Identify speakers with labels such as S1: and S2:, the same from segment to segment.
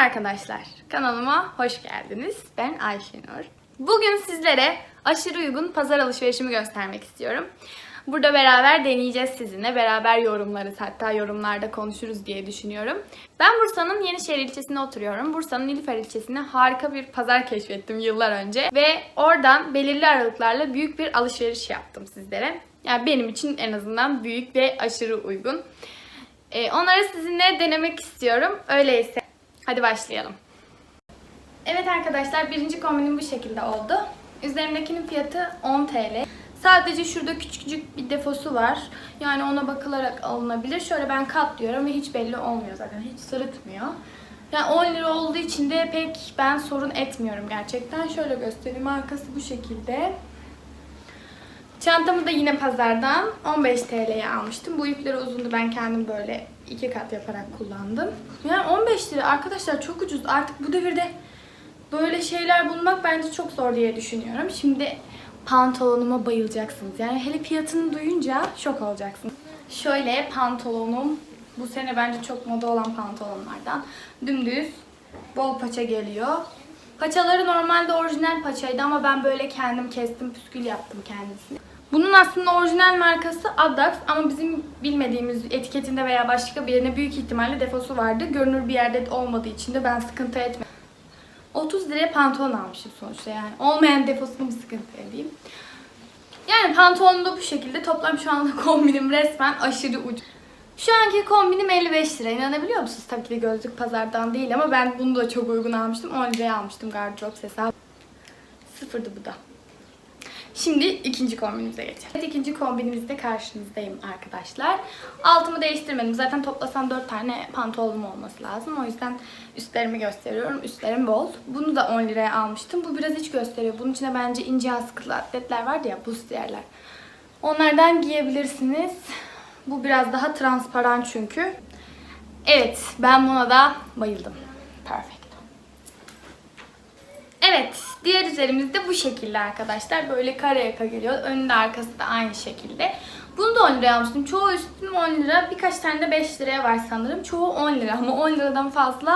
S1: arkadaşlar. Kanalıma hoş geldiniz. Ben Ayşenur. Bugün sizlere aşırı uygun pazar alışverişimi göstermek istiyorum. Burada beraber deneyeceğiz sizinle. Beraber yorumlarız. Hatta yorumlarda konuşuruz diye düşünüyorum. Ben Bursa'nın Yenişehir ilçesinde oturuyorum. Bursa'nın Nilüfer ilçesinde harika bir pazar keşfettim yıllar önce. Ve oradan belirli aralıklarla büyük bir alışveriş yaptım sizlere. Yani benim için en azından büyük ve aşırı uygun. Ee, onları sizinle denemek istiyorum. Öyleyse hadi başlayalım. Evet arkadaşlar birinci kombinim bu şekilde oldu. Üzerimdekinin fiyatı 10 TL. Sadece şurada küçücük bir defosu var. Yani ona bakılarak alınabilir. Şöyle ben katlıyorum ve hiç belli olmuyor zaten. Hiç sırıtmıyor. Yani 10 lira olduğu için de pek ben sorun etmiyorum gerçekten. Şöyle göstereyim. Arkası bu şekilde. Çantamı da yine pazardan 15 TL'ye almıştım. Bu ipleri uzundu. Ben kendim böyle iki kat yaparak kullandım. Yani 15 lira arkadaşlar çok ucuz. Artık bu devirde böyle şeyler bulmak bence çok zor diye düşünüyorum. Şimdi pantolonuma bayılacaksınız. Yani hele fiyatını duyunca şok olacaksınız. Şöyle pantolonum. Bu sene bence çok moda olan pantolonlardan. Dümdüz bol paça geliyor. Paçaları normalde orijinal paçaydı ama ben böyle kendim kestim, püskül yaptım kendisini. Bunun aslında orijinal markası Adax ama bizim bilmediğimiz etiketinde veya başka bir yerine büyük ihtimalle defosu vardı. Görünür bir yerde olmadığı için de ben sıkıntı etmedim. 30 liraya pantolon almışım sonuçta yani. Olmayan defosunu mu sıkıntı edeyim? Yani pantolonum da bu şekilde. Toplam şu anda kombinim resmen aşırı ucuz. Şu anki kombinim 55 lira. İnanabiliyor musunuz? Tabii ki de gözlük pazardan değil ama ben bunu da çok uygun almıştım. 10 liraya almıştım gardırop hesabı. Sıfırdı bu da. Şimdi ikinci kombinimize geçelim. Evet, ikinci kombinimizde karşınızdayım arkadaşlar. Altımı değiştirmedim. Zaten toplasam 4 tane pantolonum olması lazım. O yüzden üstlerimi gösteriyorum. Üstlerim bol. Bunu da 10 liraya almıştım. Bu biraz iç gösteriyor. Bunun içinde bence ince askılı atletler vardı ya bustiyerler. Onlardan giyebilirsiniz. Bu biraz daha transparan çünkü. Evet ben buna da bayıldım. Perfect. Evet, diğer üzerimiz de bu şekilde arkadaşlar. Böyle kare yaka geliyor. Önünde arkası da aynı şekilde. Bunu da 10 liraya almıştım. Çoğu üstüm 10 lira. Birkaç tane de 5 liraya var sanırım. Çoğu 10 lira ama 10 liradan fazla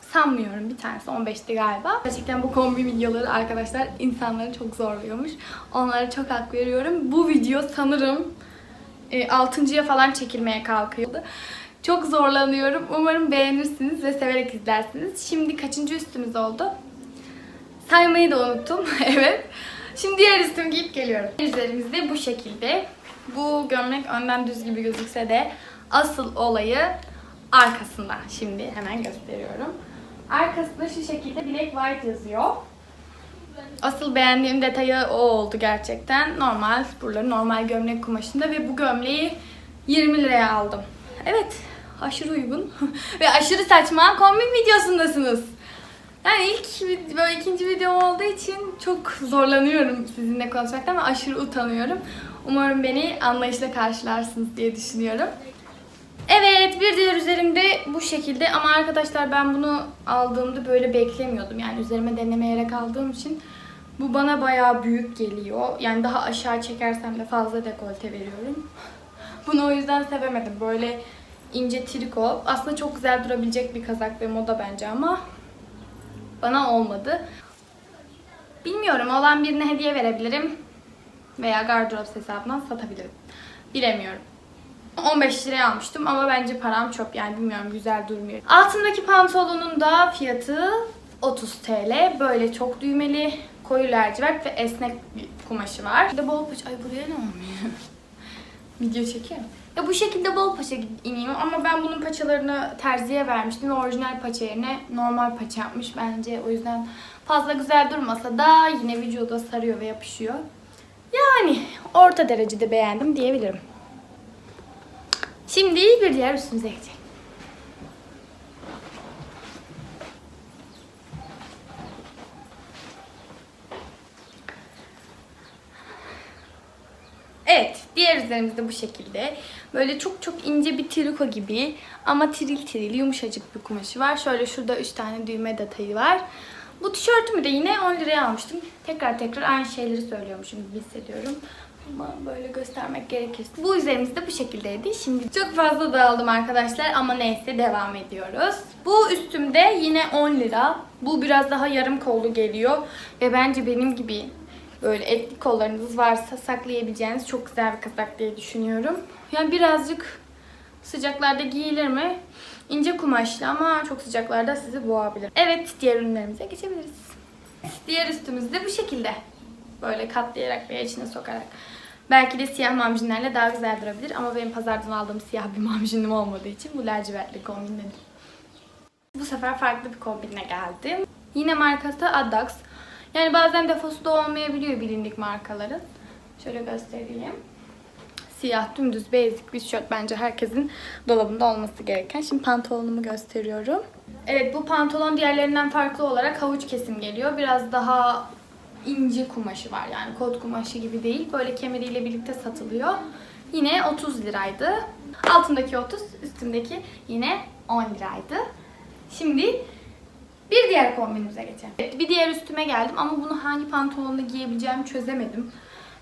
S1: sanmıyorum. Bir tanesi 15'ti galiba. Gerçekten bu kombi videoları arkadaşlar insanları çok zorluyormuş. Onlara çok hak veriyorum. Bu video sanırım e, 6.ya falan çekilmeye kalkıyordu. Çok zorlanıyorum. Umarım beğenirsiniz ve severek izlersiniz. Şimdi kaçıncı üstümüz oldu? Saymayı da unuttum. evet. Şimdi diğer üstümü giyip geliyorum. Üzerimizde bu şekilde. Bu gömlek önden düz gibi gözükse de asıl olayı arkasında. Şimdi hemen gösteriyorum. Arkasında şu şekilde Black White yazıyor. Asıl beğendiğim detayı o oldu gerçekten. Normal, buraları normal gömlek kumaşında ve bu gömleği 20 liraya aldım. Evet, aşırı uygun ve aşırı saçma kombin videosundasınız. Yani ilk böyle ikinci videom olduğu için çok zorlanıyorum sizinle konuşmaktan ve aşırı utanıyorum. Umarım beni anlayışla karşılarsınız diye düşünüyorum. Evet bir diğer üzerimde bu şekilde ama arkadaşlar ben bunu aldığımda böyle beklemiyordum. Yani üzerime denemeyerek aldığım için bu bana bayağı büyük geliyor. Yani daha aşağı çekersem de fazla dekolte veriyorum. Bunu o yüzden sevemedim. Böyle ince triko. Aslında çok güzel durabilecek bir kazak ve moda bence ama bana olmadı. Bilmiyorum olan birine hediye verebilirim veya gardırop hesabından satabilirim. Bilemiyorum. 15 liraya almıştım ama bence param çok yani bilmiyorum güzel durmuyor. Altındaki pantolonun da fiyatı 30 TL. Böyle çok düğmeli, koyu lacivert ve esnek bir kumaşı var. Bir de bol paça. Ay buraya ne olmuyor? Video çekiyor. Ya bu şekilde bol paça iniyor ama ben bunun paçalarını terziye vermiştim ve orijinal paça yerine normal paça yapmış bence. O yüzden fazla güzel durmasa da yine vücuda sarıyor ve yapışıyor. Yani orta derecede beğendim diyebilirim. Şimdi bir diğer üstümüze geçelim. Evet, diğer üzerimizde de bu şekilde. Böyle çok çok ince bir triko gibi ama tiril tiril yumuşacık bir kumaşı var. Şöyle şurada 3 tane düğme detayı var. Bu tişörtümü de yine 10 liraya almıştım. Tekrar tekrar aynı şeyleri söylüyormuşum gibi hissediyorum. Ama böyle göstermek gerekirse. Bu üzerimizde bu şekildeydi. Şimdi çok fazla dağıldım arkadaşlar ama neyse devam ediyoruz. Bu üstümde yine 10 lira. Bu biraz daha yarım kollu geliyor. Ve bence benim gibi böyle etli kollarınız varsa saklayabileceğiniz çok güzel bir kazak diye düşünüyorum. Yani birazcık sıcaklarda giyilir mi? İnce kumaşlı ama çok sıcaklarda sizi boğabilir. Evet diğer ürünlerimize geçebiliriz. Diğer üstümüz de bu şekilde. Böyle katlayarak veya içine sokarak. Belki de siyah mamjinlerle daha güzel durabilir ama benim pazardan aldığım siyah bir mamjinim olmadığı için bu lacivertli kombinledim. Bu sefer farklı bir kombinle geldim. Yine markası Adax. Yani bazen defosu da olmayabiliyor bilindik markaların. Şöyle göstereyim. Siyah dümdüz basic bir tişört bence herkesin dolabında olması gereken. Şimdi pantolonumu gösteriyorum. Evet bu pantolon diğerlerinden farklı olarak havuç kesim geliyor. Biraz daha ince kumaşı var yani kot kumaşı gibi değil. Böyle kemeriyle birlikte satılıyor. Yine 30 liraydı. Altındaki 30, üstündeki yine 10 liraydı. Şimdi bir diğer kombinimize geçelim. Bir diğer üstüme geldim ama bunu hangi pantolonla giyebileceğimi çözemedim.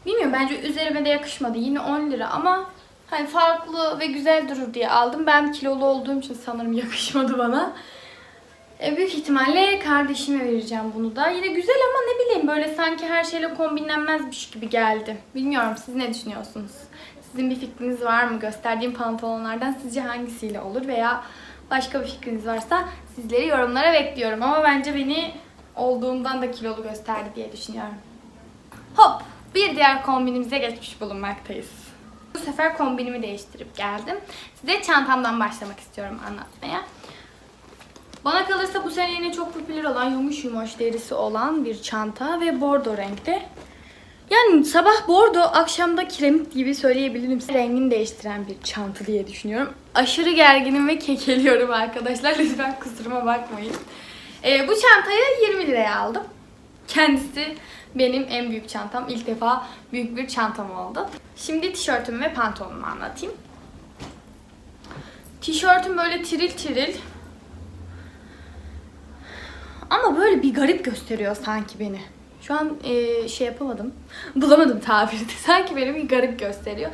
S1: Bilmiyorum bence üzerime de yakışmadı. Yine 10 lira ama hani farklı ve güzel durur diye aldım. Ben kilolu olduğum için sanırım yakışmadı bana. E, büyük ihtimalle kardeşime vereceğim bunu da. Yine güzel ama ne bileyim böyle sanki her şeyle kombinlenmezmiş gibi geldi. Bilmiyorum siz ne düşünüyorsunuz? Sizin bir fikriniz var mı? Gösterdiğim pantolonlardan sizce hangisiyle olur veya başka bir fikriniz varsa sizleri yorumlara bekliyorum. Ama bence beni olduğumdan da kilolu gösterdi diye düşünüyorum. Hop! Bir diğer kombinimize geçmiş bulunmaktayız. Bu sefer kombinimi değiştirip geldim. Size çantamdan başlamak istiyorum anlatmaya. Bana kalırsa bu sene yine çok popüler olan yumuş yumuş derisi olan bir çanta ve bordo renkte. Yani sabah bordo, akşamda kiremit gibi söyleyebilirim. Rengini değiştiren bir çanta diye düşünüyorum. Aşırı gerginim ve kekeliyorum arkadaşlar. Lütfen kusuruma bakmayın. Ee, bu çantayı 20 liraya aldım. Kendisi benim en büyük çantam. İlk defa büyük bir çantam oldu. Şimdi tişörtümü ve pantolonumu anlatayım. Tişörtüm böyle tiril tiril. Ama böyle bir garip gösteriyor sanki beni. Şu an e, şey yapamadım. Bulamadım tabiri. sanki beni bir garip gösteriyor.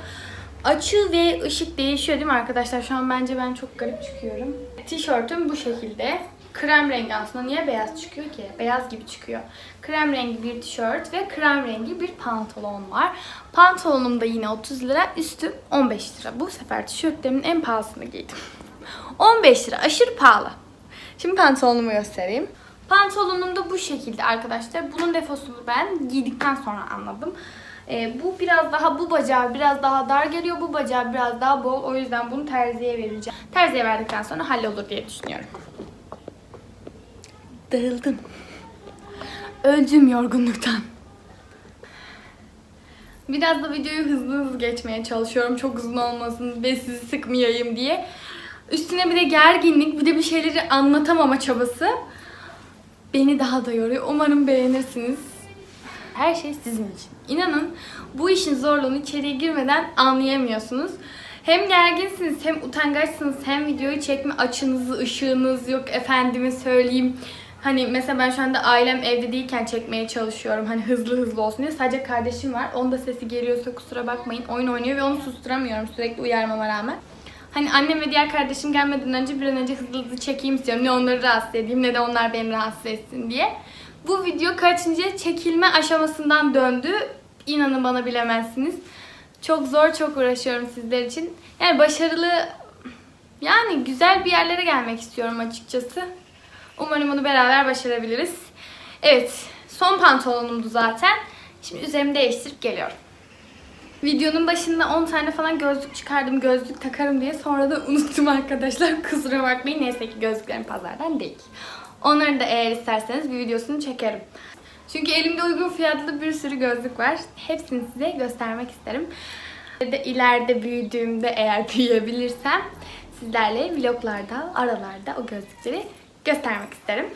S1: Açı ve ışık değişiyor değil mi arkadaşlar? Şu an bence ben çok garip çıkıyorum. Tişörtüm bu şekilde. Krem rengi aslında. Niye beyaz çıkıyor ki? Beyaz gibi çıkıyor. Krem rengi bir tişört ve krem rengi bir pantolon var. Pantolonum da yine 30 lira. Üstüm 15 lira. Bu sefer tişörtlerimin en pahalısını giydim. 15 lira. Aşırı pahalı. Şimdi pantolonumu göstereyim. Pantolonum da bu şekilde arkadaşlar. Bunun defosunu ben giydikten sonra anladım. Ee, bu biraz daha bu bacağı biraz daha dar geliyor. Bu bacağı biraz daha bol. O yüzden bunu terziye vereceğim. Terziye verdikten sonra hallolur diye düşünüyorum. Dağıldım. Öldüm yorgunluktan. Biraz da videoyu hızlı hızlı geçmeye çalışıyorum. Çok uzun olmasın ve sizi sıkmayayım diye. Üstüne bir de gerginlik, bir de bir şeyleri anlatamama çabası beni daha da yoruyor. Umarım beğenirsiniz. Her şey sizin için. İnanın bu işin zorluğunu içeriye girmeden anlayamıyorsunuz. Hem gerginsiniz hem utangaçsınız hem videoyu çekme açınız, ışığınız yok efendime söyleyeyim. Hani mesela ben şu anda ailem evde değilken çekmeye çalışıyorum. Hani hızlı hızlı olsun diye. Sadece kardeşim var. Onun da sesi geliyorsa kusura bakmayın. Oyun oynuyor ve onu susturamıyorum sürekli uyarmama rağmen. Hani annem ve diğer kardeşim gelmeden önce bir an önce hızlı hızlı çekeyim istiyorum. Ne onları rahatsız edeyim ne de onlar beni rahatsız etsin diye. Bu video kaçıncı çekilme aşamasından döndü. İnanın bana bilemezsiniz. Çok zor, çok uğraşıyorum sizler için. Yani başarılı, yani güzel bir yerlere gelmek istiyorum açıkçası. Umarım bunu beraber başarabiliriz. Evet, son pantolonumdu zaten. Şimdi üzerimi değiştirip geliyorum. Videonun başında 10 tane falan gözlük çıkardım, gözlük takarım diye. Sonra da unuttum arkadaşlar. Kusura bakmayın. Neyse ki gözlüklerim pazardan değil. Onların da eğer isterseniz bir videosunu çekerim. Çünkü elimde uygun fiyatlı bir sürü gözlük var. Hepsini size göstermek isterim. De ileride büyüdüğümde eğer büyüyebilirsem sizlerle vloglarda, aralarda o gözlükleri göstermek isterim.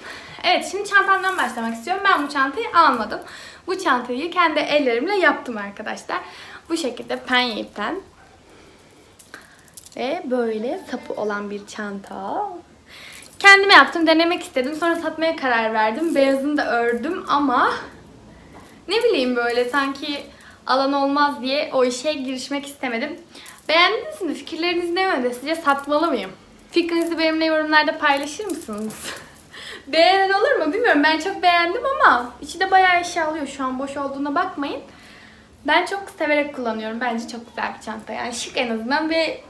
S1: Evet şimdi çantamdan başlamak istiyorum. Ben bu çantayı almadım. Bu çantayı kendi ellerimle yaptım arkadaşlar. Bu şekilde penye ipten ve böyle sapı olan bir çanta. Kendime yaptım, denemek istedim. Sonra satmaya karar verdim. Beyazını da ördüm ama ne bileyim böyle sanki alan olmaz diye o işe girişmek istemedim. Beğendiniz mi? Fikirleriniz ne yönde? Sizce satmalı mıyım? Fikrinizi benimle yorumlarda paylaşır mısınız? Beğenen olur mu bilmiyorum. Ben çok beğendim ama içi de bayağı eşya alıyor. Şu an boş olduğuna bakmayın. Ben çok severek kullanıyorum. Bence çok güzel bir çanta. Yani şık en azından ve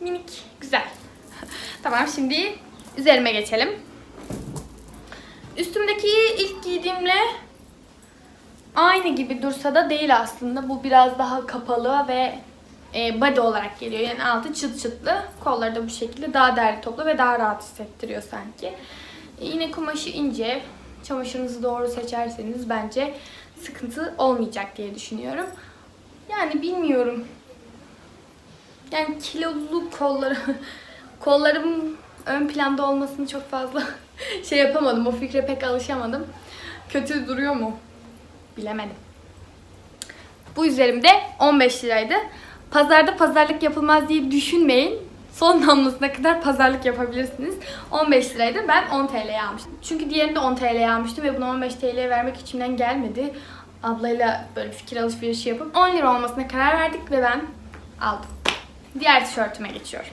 S1: minik güzel. tamam şimdi üzerime geçelim. Üstümdeki ilk giydiğimle aynı gibi dursa da değil aslında. Bu biraz daha kapalı ve e, body olarak geliyor. Yani altı çıt çıtlı. Kolları da bu şekilde daha derli toplu ve daha rahat hissettiriyor sanki. Yine kumaşı ince. Çamaşırınızı doğru seçerseniz bence sıkıntı olmayacak diye düşünüyorum. Yani bilmiyorum. Yani kilolu kolları kollarım ön planda olmasını çok fazla şey yapamadım. O fikre pek alışamadım. Kötü duruyor mu? Bilemedim. Bu üzerimde 15 liraydı. Pazarda pazarlık yapılmaz diye düşünmeyin. Son damlasına kadar pazarlık yapabilirsiniz. 15 liraydı. Ben 10 TL'ye almıştım. Çünkü diğerini de 10 TL'ye almıştım ve bunu 15 TL'ye vermek içimden gelmedi. Ablayla böyle fikir alışverişi yapıp 10 lira olmasına karar verdik ve ben aldım. Diğer tişörtüme geçiyorum.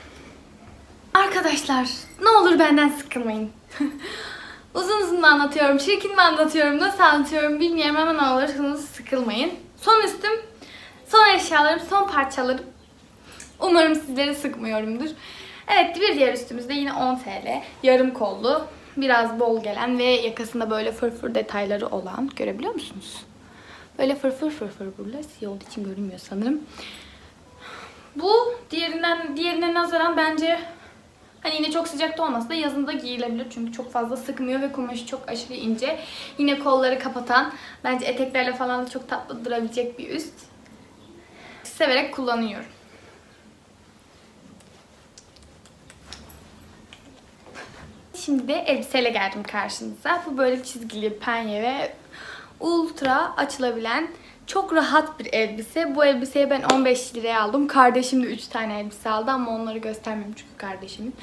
S1: Arkadaşlar ne olur benden sıkılmayın. uzun uzun mu anlatıyorum, çirkin mi anlatıyorum, nasıl anlatıyorum bilmiyorum ama ne olursunuz sıkılmayın. Son üstüm, son eşyalarım, son parçalarım. Umarım sizleri sıkmıyorumdur. Evet bir diğer üstümüzde yine 10 TL. Yarım kollu, biraz bol gelen ve yakasında böyle fırfır detayları olan. Görebiliyor musunuz? Böyle fırfır fırfır buralar. Siyah olduğu için görünmüyor sanırım. Bu diğerinden diğerine nazaran bence hani yine çok sıcakta olmasa da yazında giyilebilir. Çünkü çok fazla sıkmıyor ve kumaşı çok aşırı ince. Yine kolları kapatan, bence eteklerle falan da çok tatlı durabilecek bir üst. Severek kullanıyorum. Şimdi de elbiseyle geldim karşınıza. Bu böyle çizgili penye ve ultra açılabilen çok rahat bir elbise. Bu elbiseyi ben 15 liraya aldım. Kardeşim de 3 tane elbise aldı ama onları göstermem çünkü kardeşimin.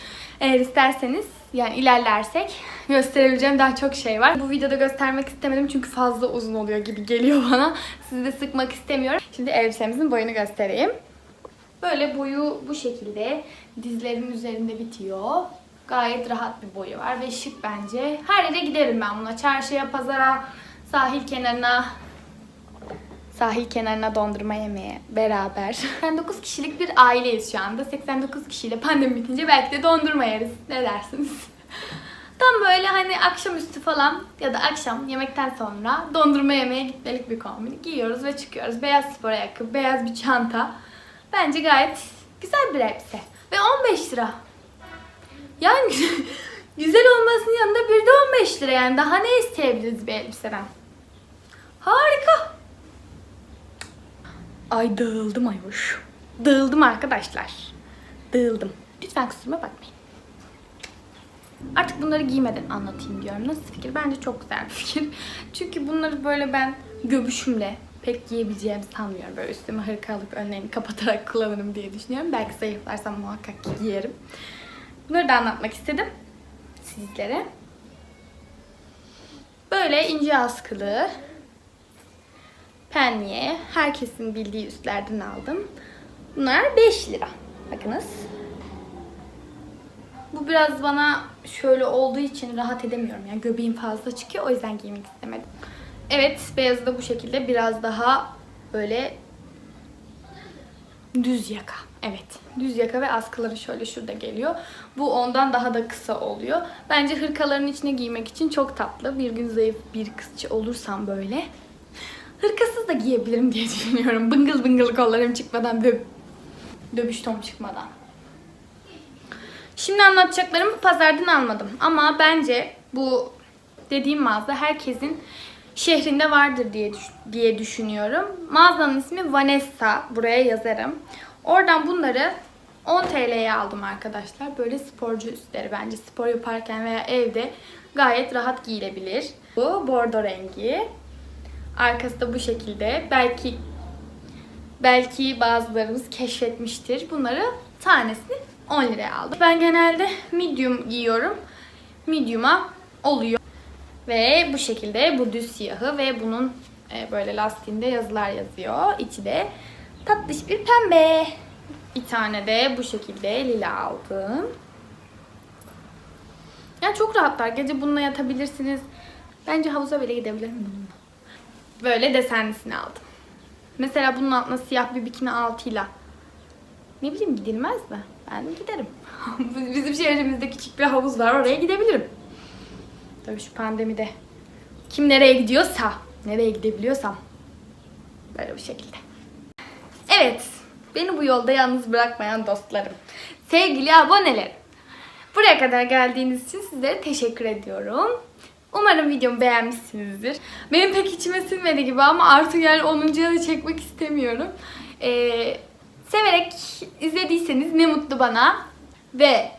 S1: Eğer isterseniz yani ilerlersek gösterebileceğim daha çok şey var. Bu videoda göstermek istemedim çünkü fazla uzun oluyor gibi geliyor bana. Sizi de sıkmak istemiyorum. Şimdi elbisemizin boyunu göstereyim. Böyle boyu bu şekilde dizlerin üzerinde bitiyor. Gayet rahat bir boyu var ve şık bence. Her yere giderim ben buna. Çarşıya, pazara, sahil kenarına, sahil kenarına dondurma yemeye beraber. 89 kişilik bir aileyiz şu anda. 89 kişiyle pandemi bitince belki de dondurma yeriz. Ne dersiniz? Tam böyle hani akşamüstü falan ya da akşam yemekten sonra dondurma yemeye gitmelik bir kombin. Giyiyoruz ve çıkıyoruz. Beyaz spor ayakkabı, beyaz bir çanta. Bence gayet güzel bir elbise. Ve 15 lira. Yani güzel olmasının yanında bir de 15 lira yani. Daha ne isteyebiliriz bir elbiseden? Harika. Ay dağıldım ayhoş. Dağıldım arkadaşlar. Dağıldım. Lütfen kusuruma bakmayın. Artık bunları giymeden anlatayım diyorum. Nasıl fikir? Bence çok güzel fikir. Çünkü bunları böyle ben göbüşümle pek giyebileceğimi sanmıyorum. Böyle üstüme hırka alıp önlerini kapatarak kullanırım diye düşünüyorum. Belki zayıflarsam muhakkak ki giyerim. Bunları da anlatmak istedim sizlere. Böyle ince askılı penye herkesin bildiği üstlerden aldım. Bunlar 5 lira. Bakınız. Bu biraz bana şöyle olduğu için rahat edemiyorum. Yani göbeğim fazla çıkıyor. O yüzden giymek istemedim. Evet, beyazı da bu şekilde biraz daha böyle düz yaka. Evet, düz yaka ve askıları şöyle şurada geliyor. Bu ondan daha da kısa oluyor. Bence hırkaların içine giymek için çok tatlı. Bir gün zayıf bir kızçı olursam böyle hırkasız da giyebilirim diye düşünüyorum. Bıngıl bıngıl kollarım çıkmadan, dö dövüş tom çıkmadan. Şimdi anlatacaklarımı pazardan almadım. Ama bence bu dediğim mağaza herkesin şehrinde vardır diye diye düşünüyorum. Mağazanın ismi Vanessa. Buraya yazarım. Oradan bunları 10 TL'ye aldım arkadaşlar. Böyle sporcu üstleri bence spor yaparken veya evde gayet rahat giyilebilir. Bu bordo rengi. Arkası da bu şekilde. Belki belki bazılarımız keşfetmiştir. Bunları tanesini 10 liraya aldım. Ben genelde medium giyiyorum. Medium'a oluyor. Ve bu şekilde bu düz siyahı ve bunun Ee, böyle lastiğinde yazılar yazıyor. İçi de tatlış bir pembe. Bir tane de bu şekilde lila aldım. Yani çok rahatlar. Gece bununla yatabilirsiniz. Bence havuza bile gidebilirim bununla. Böyle desenlisini aldım. Mesela bunun altına siyah bir bikini altıyla. Ne bileyim gidilmez mi? Ben de giderim. Bizim şehrimizde küçük bir havuz var. Oraya gidebilirim. Tabii şu pandemide. Kim nereye gidiyorsa, nereye gidebiliyorsam. Böyle bu şekilde. Evet. Beni bu yolda yalnız bırakmayan dostlarım. Sevgili abonelerim. Buraya kadar geldiğiniz için sizlere teşekkür ediyorum. Umarım videomu beğenmişsinizdir. Benim pek içime sinmedi gibi ama artık yani 10. da çekmek istemiyorum. Ee, severek izlediyseniz ne mutlu bana. Ve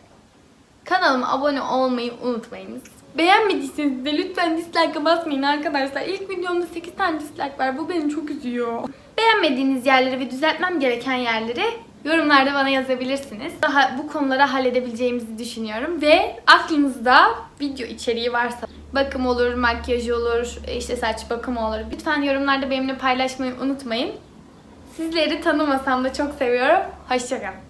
S1: kanalıma abone olmayı unutmayınız. Beğenmediyseniz de lütfen dislike'a basmayın arkadaşlar. İlk videomda 8 tane dislike var. Bu beni çok üzüyor. Beğenmediğiniz yerleri ve düzeltmem gereken yerleri yorumlarda bana yazabilirsiniz. Daha bu konuları halledebileceğimizi düşünüyorum. Ve aklınızda video içeriği varsa bakım olur, makyaj olur, işte saç bakımı olur. Lütfen yorumlarda benimle paylaşmayı unutmayın. Sizleri tanımasam da çok seviyorum. Hoşçakalın.